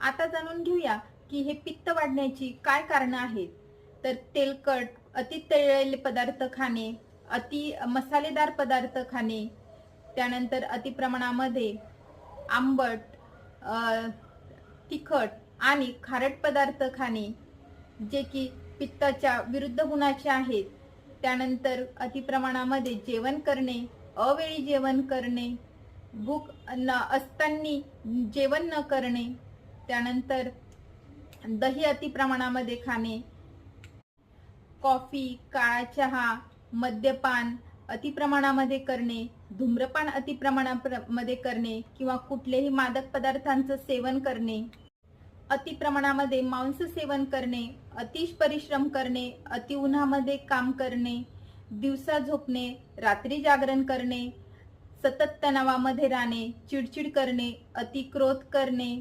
आता जाणून घेऊया की हे पित्त वाढण्याची काय कारणं आहेत. तर तेलकट अति तळलेले पदार्थ खाणे अति मसालेदार पदार्थ खाणे त्यानंतर अति प्रमाणामध्ये आंबट तिखट आणि खारट पदार्थ खाणे जे की पित्ताच्या विरुद्ध गुणाचे आहेत. त्यानंतर अतिप्रमाणामध्ये जेवण करणे अवेळी जेवण करणे भूक न असताना जेवण न करणे त्यानंतर दही अतिप्रमाणामध्ये खाणे कॉफी काळा चहा मद्यपान अतिप्रमाणामध्ये करणे धूम्रपान अतिप्रमाणामध्ये करणे किंवा कुठलेही मादक पदार्थांचं सेवन करणे अति प्रमाणामध्ये मांस सेवन करणे अतिश परिश्रम करणे अति उन्हामध्ये काम करणे दिवसा झोपणे रात्री जागरण करणे सतत तणावामध्ये राहणे चिडचिड करणे अति क्रोध करणे